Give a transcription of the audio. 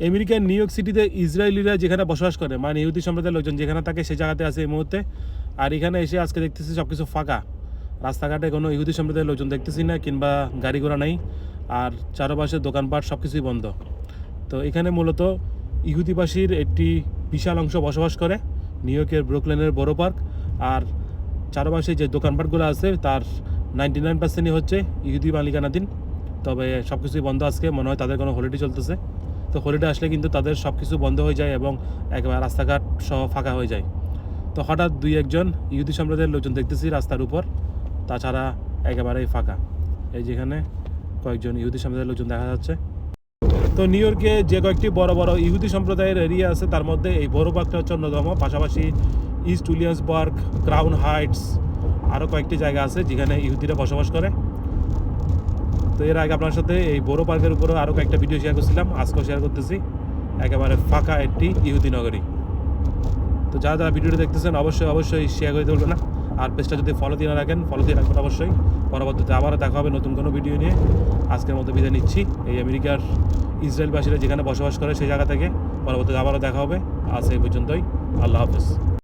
আমেরিকার new York সিটিতে ইসরায়েলিরা যেখানে বসবাস করে মানে ইহুদি সম্প্রদায়ের লোকজন যেখানে থাকে সেই জায়গাতে আছে এই মুহূর্তে। আর এখানে এসে আজকে দেখতেছি সব কিছু ফাঁকা। রাস্তাঘাটে কোনো ইহুদি সম্প্রদায়ের লোকজন দেখতেছি না, কিংবা গাড়ি ঘোড়া নেই, আর চারপাশে দোকানপাট সব কিছুই বন্ধ। তো এখানে মূলত ইহুদিবাসীর একটি বিশাল অংশ বসবাস করে, নিউ ইয়র্কের ব্রুকলেনের বড় পার্ক। আর চারপাশে যে দোকানপাটগুলো আছে, তার নাইনটি নাইন পার্সেন্টই হচ্ছে ইহুদি মালিকানাধীন। তবে সব কিছুই বন্ধ আজকে, মনে হয় তাদের কোনো হলিডে চলতেছে। তো হলিডে আসলে কিন্তু তাদের সব কিছু বন্ধ হয়ে যায় এবং একেবারে রাস্তাঘাট সহ ফাঁকা হয়ে যায়। তো হঠাৎ দুই একজন ইহুদি সম্প্রদায়ের লোকজন দেখতেছি রাস্তার উপর, তাছাড়া একেবারেই ফাঁকা। এই যেখানে কয়েকজন ইহুদি সম্প্রদায়ের লোকজন দেখা যাচ্ছে। তো নিউ ইয়র্কে যে কয়েকটি বড় বড় ইহুদি সম্প্রদায়ের এরিয়া আছে, তার মধ্যে এই বড় পার্কটা হচ্ছে অন্যতম। পাশাপাশি East Williams Park, Crown Heights আরও কয়েকটি জায়গা আছে যেখানে ইহুদিরা বসবাস করে। তো এর আগে আপনার সাথে এই বড় পার্কের উপরে আরও কয়েকটা ভিডিও শেয়ার করছিলাম। আজকেও শেয়ার করতেছি। একেবারে ফাঁকা একটি ইহুদি নগরী তো যারা যারা ভিডিওটা দেখতেছেন, অবশ্যই অবশ্যই শেয়ার করে দেবেন না। আর পেজটা যদি ফলো দিয়ে না রাখেন ফলো দিয়ে রাখবেন অবশ্যই। পরবর্তীতে আবারও দেখা হবে নতুন কোনো ভিডিও নিয়ে। আজকের মতো বিদায় নিচ্ছি। এই আমেরিকার ইসরায়েলবাসীরা যেখানে বসবাস করে সেই জায়গা থেকে। পরবর্তীতে আবারও দেখা হবে। আজ এই পর্যন্তই। আল্লাহ হাফেজ।